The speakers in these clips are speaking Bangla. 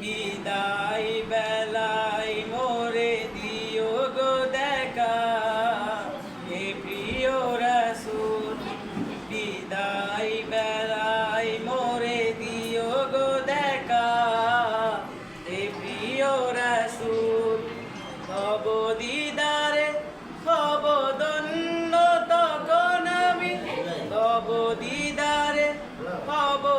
বিদায় বেলাই মোরে দিও গো দেখা হে প্রিয় রসুল বিদায়।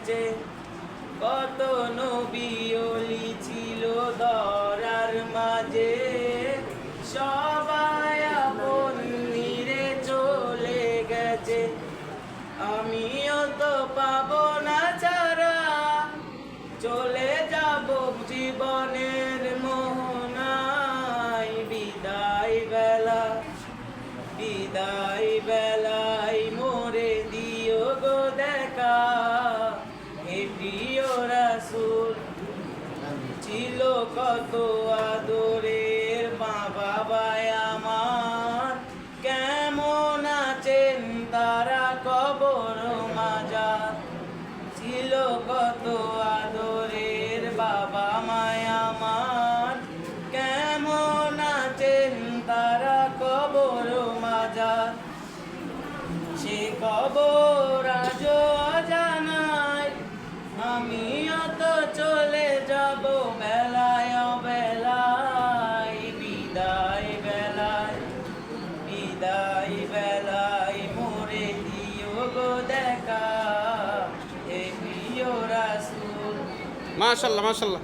গেছে কত নবিয়লি ছিল দরার মাঝে। সবাই নিরে চলে গেছে। আমিও তো পাবো না ছাড়া। চলে যাব জীবনের মোহনায়। বিদায় বেলা, বিদায় বেলায় কত আদরের মা বাবায় আমার। কেমন আছেন তারা কবর মাজার? ছিল কত আদরের বাবা মায় আমার। কেমন আছেন তারা কবর মাজার? সে কবর আজ জানাই আমিও তো চলে বেলায় মোরে দিও দেখা মাশাল্লাহ মাশাল্লাহ।